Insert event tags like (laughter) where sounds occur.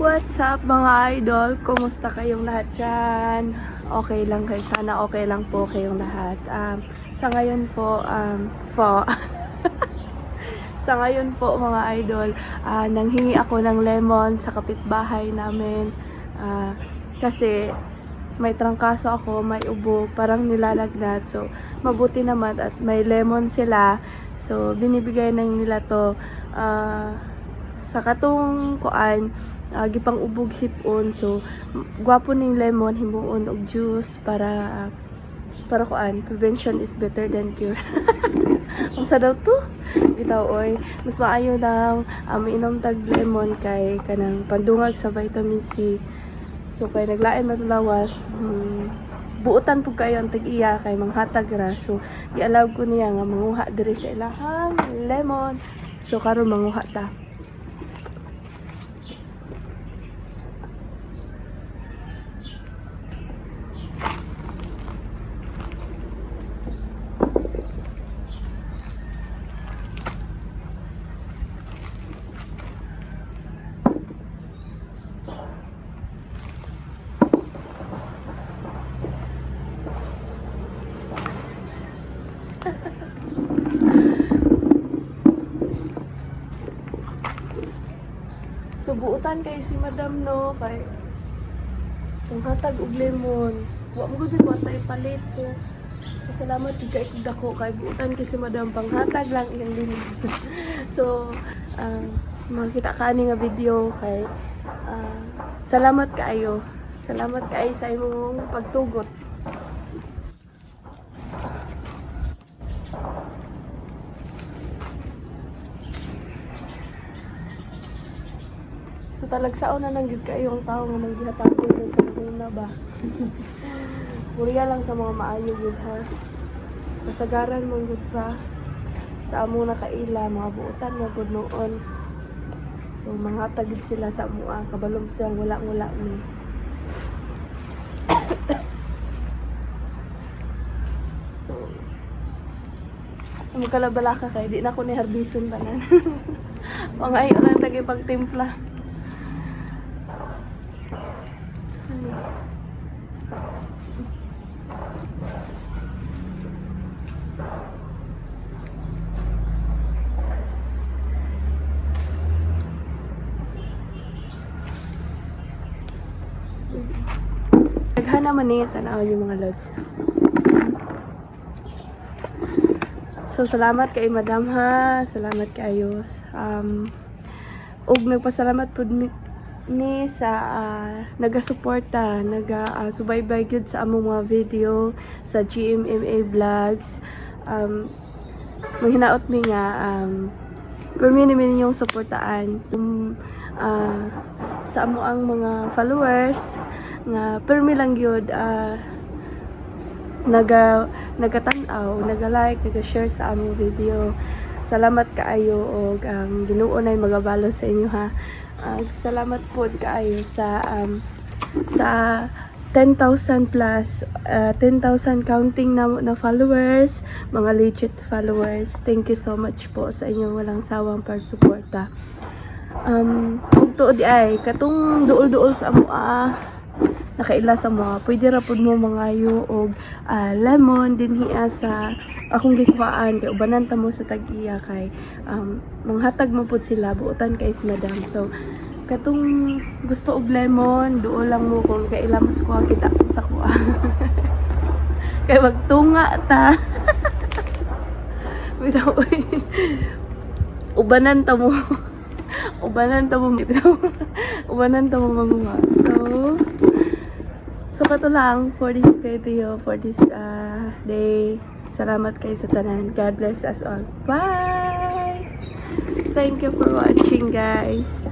What's up mga idol? Kumusta kayong lahat dyan? Okay lang kayo. Sana okay lang po kayong lahat. Um, sa ngayon po, um, po, (laughs) sa ngayon po mga idol, ah, nanghingi ako ng lemon sa kapitbahay namin. Ah, kasi may trangkaso ako, may ubo, parang nilalagnat. So, mabuti naman at may lemon sila. So, binibigay na nila to. Ah, sa katong kuan uh, gipang ubog sipon. So gwapo ning lemon himuon og juice para para kuan prevention is better than cure. (laughs) Unsa daw to? Bitaw oy. Mas maayo nang um, inom tag lemon kay kanang pandungag sa vitamin C. So kay naglain matulawas hmm, buutan pug kayo ang tag-iya kay manghatag ra. So gialaw ko niya nga manguha diri sa ilahang lemon. So karon manguha ta Subuutan kay si Madam no kay kung hatag og lemon. Wa mo gud ko tay palit ko. Salamat jud kay dako kay buutan kay si Madam panghatag lang iyang lemon. (laughs) so, ah makita ka nga video kay ah, salamat kaayo. Salamat kaayo sa imong pagtugot. So talagsaon na lang gid kayo ang tao nga maggihatag ko ng kanina ba. (laughs) Puriya lang sa mga maayo gid ha. Kasagaran mo gud pa sa amo na kaila mga buutan nga gud noon. So mga tagid sila sa amo ah, kabalom silang wala-wala ni. so, ang kalabala ka kay di na ko ni harbison tanan. (laughs) mga ayo lang tagi pagtimpla. Naghan naman ni tanaw yung mga lods. So salamat kay Madam ha. Salamat kayo. Um ug nagpasalamat mi, mi sa ah, naga-suporta, naga ah, subaybay gyud sa among mga video sa GMMA vlogs. Um manghinaot mi nga um permi namin yung suportaan um, ah, sa amo ang mga followers nga permi lang gyud ah, naga nagatanaw, naga-like, naga-share sa among video. Salamat kaayo og ang Ginoo nay magabalo sa inyo ha. Ah, salamat po kaayo sa um, sa 10,000 plus, ah, 10,000 counting na, na followers, mga legit followers. Thank you so much po sa inyong walang sawang pagsuporta. Um, tuod di ay katong duol-duol sa amo ah, nakaila sa mga pwede ra pud mo mangayo og ah, lemon dinhi sa akong gikuhaan kay ubanan ta mo sa tag-iya kay um, manghatag mo pud sila buotan kay si madam so katong gusto og lemon duol lang mo kung kaila mas kuha kita sa kuha (laughs) kay magtunga ta (laughs) bitaw ubanan ta mo (laughs) ubanan ta mo bitaw ubanan ta mo mga so So, kato lang for this video, for this uh, day. Salamat kayo sa tanan. God bless us all. Bye! Thank you for watching, guys.